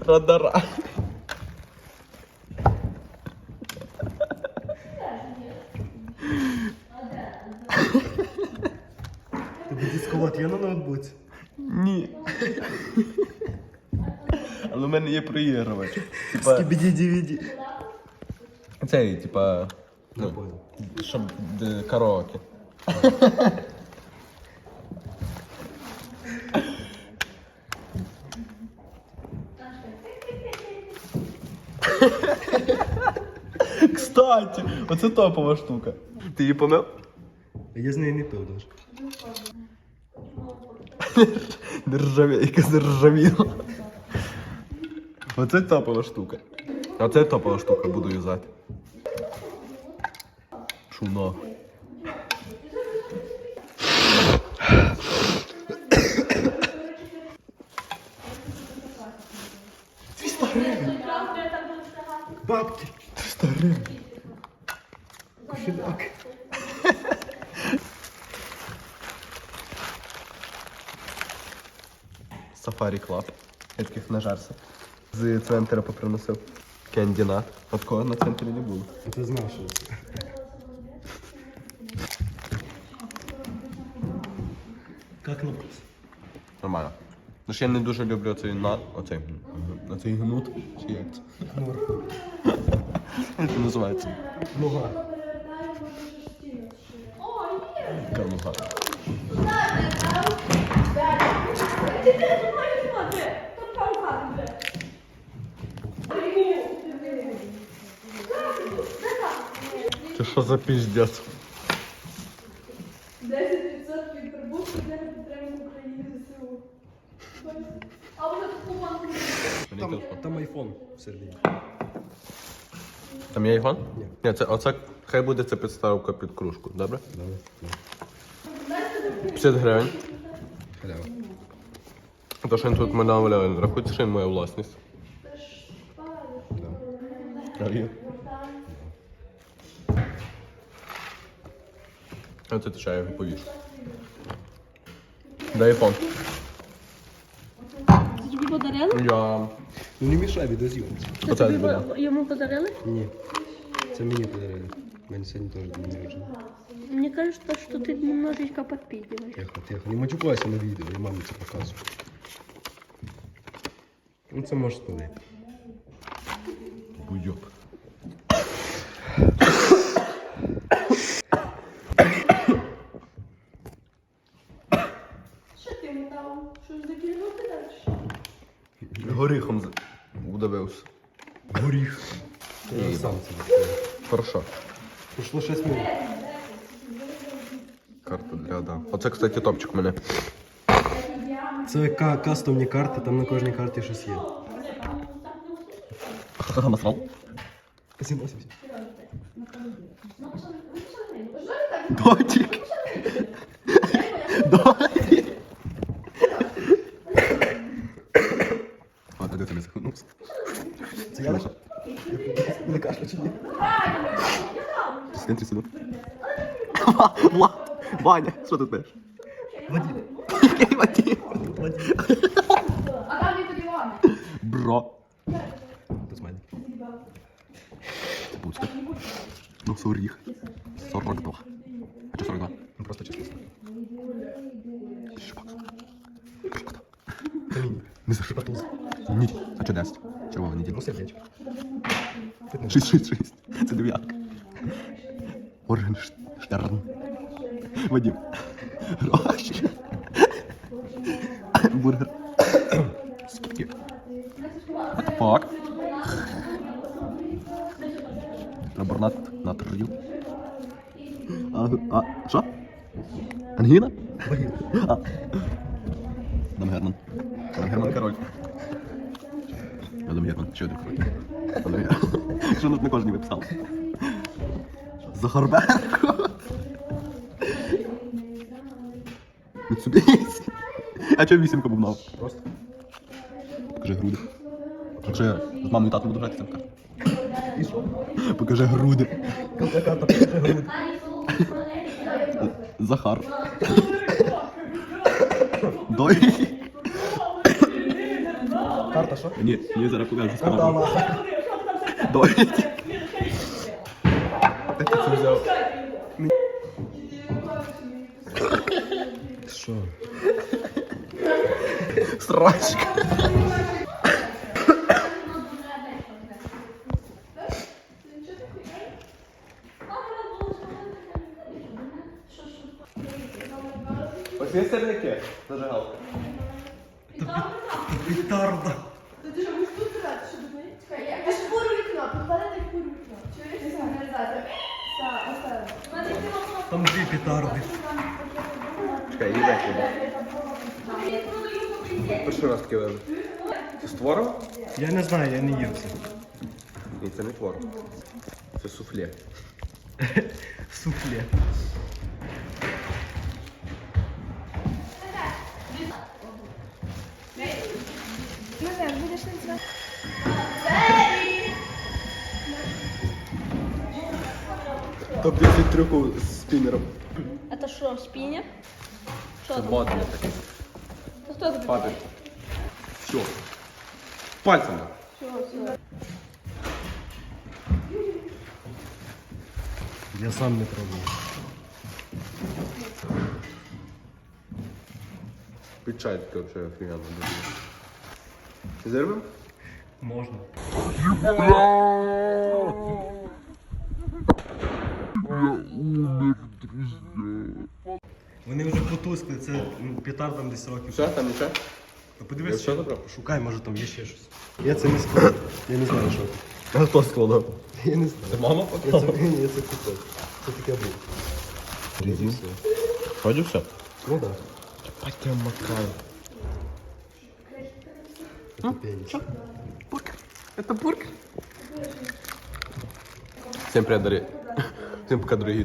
Радара. Тобі дисковод є на ноутбуці? Ні. Але в мене є проігрувач. Типа, Скібіді DVD. цей, типа. Ну, щоб де, караоке. Кстати, оце топова штука. Ти її помив? Я з неї не пив даже. Нержавейка заржавіла. Оце топова штука. Оце топова штука, буду юзати. Шумно. Бабки. Старий. Кошелек. Сафарі Клаб. Я таких нажарся. З центра поприносив. Кендінат. От кого на центрі не було. Ти знав, що це. Как на вкус? Нормально. Ну ж я не дуже люблю цей на. оцей. Оцей гнут. Чи як це? Це називається? Нуга. Кануга. Це що за піздець? 10% прибутку для підтримки України ЗСУ. А вже тут купон. Там, там айфон всередині. Там є айфон? Ні. Ні, це оце хай буде це підставка під кружку, добре? Давай. 50 гривень. Халява. То, що він тут мене наваляє, рахується, що він моя власність. Да. А це ти чаю його повіш. Дай айфон. Це тобі подарили? Я. Ну не мішай відеозйомці. Це Оце тобі буде. йому подарили? Ні. Це мені подарили. У мене сьогодні теж день народження. Мне кажется, что ты немножечко подпитываешь. Тихо, тихо. Не матюкайся на відео, я мамі це показую. Ну це можеш спалити. Буйоб. Що ти йому дав? Що ж закинути далі? Горіхом з- удавився. Горіх. Я сам це. Хорошо. Пройшло 6 минут. Карта для да. Оце, кстати, топчик у мене. Це ка- кастомні карти, там на кожній карті щось є. Насрал. Спасибо, спасибо. Дотик. Дотик. А, де ти не захлинувся? Це я не кашля чи ні? В центрі сидів. Влад, Ваня, що ти теж? Вадим. Який Вадим? Вадим. А там не подівали. Бро. Тут мене. Це пуська. Ну, соріх. 42. А що 42? Ну просто чесно. Тисяча баксів. Камінь. Не за що. Батуз. Ні. А що 10? Червона неділя. Ну сердечко. 6, 6, 6. Це дев'ятка. Моргенштерн. Вадим. Гроші. Бургер. Скільки? What the fuck? Раборнат натрію. А, а, що? Ангіна? А. Адам Герман. Адам Герман король. Адам Герман, що ти король? Що тут на кожній виписав? Захар Беркут. Митсубісі. А чого вісімка був мав? Просто. Покажи груди. Якщо я з мамою і татом буду грати, це покажу. І що? Покажи груди. Яка там груди? Захар. Дой. Карта що? Ні, ні, зараз покажу. Карта Аллаха. Давай. Ти це взяв? Що? Срачка. Ось є сирники. Зажигалка. Петарда. Ти що, ви тут грати, що думаєш? Чекай, я- я ж фуру вікно, підпалити фуру вікно. Чуєш, не сигналізатор? Так, оставимо. Там дві петарди. Чекай, їдай хіба. Перший раз таке вижу. Це з твором? Я не знаю, я не їв це. Ні, це не твор. Це суфле. Суфле. Не знаю, будеш танцювати? Топ-10 трюків з спінером. Это что, спиннер? Что Це там? модно таке. Ну, Кто это? Падає. Все. Пальцем. Я сам не пробував. Під чай таке взагалі офігенно буде. Зірвем? Можна. Вони вже потускли, це м, петардам десь років. Все, там нічого? Ну, Я Подивись, все забрав? шукай, може там є ще щось. Я це не складав. Я не знаю, що. А хто складав? Я не знаю. Це мама Я це, ні, це кусок. Це таке було. Резин. Вроде все. Ну так. Бать прям макаю. Да. Пеніс. Это бургер. Всем привет, дорогие. Всем пока, дорогие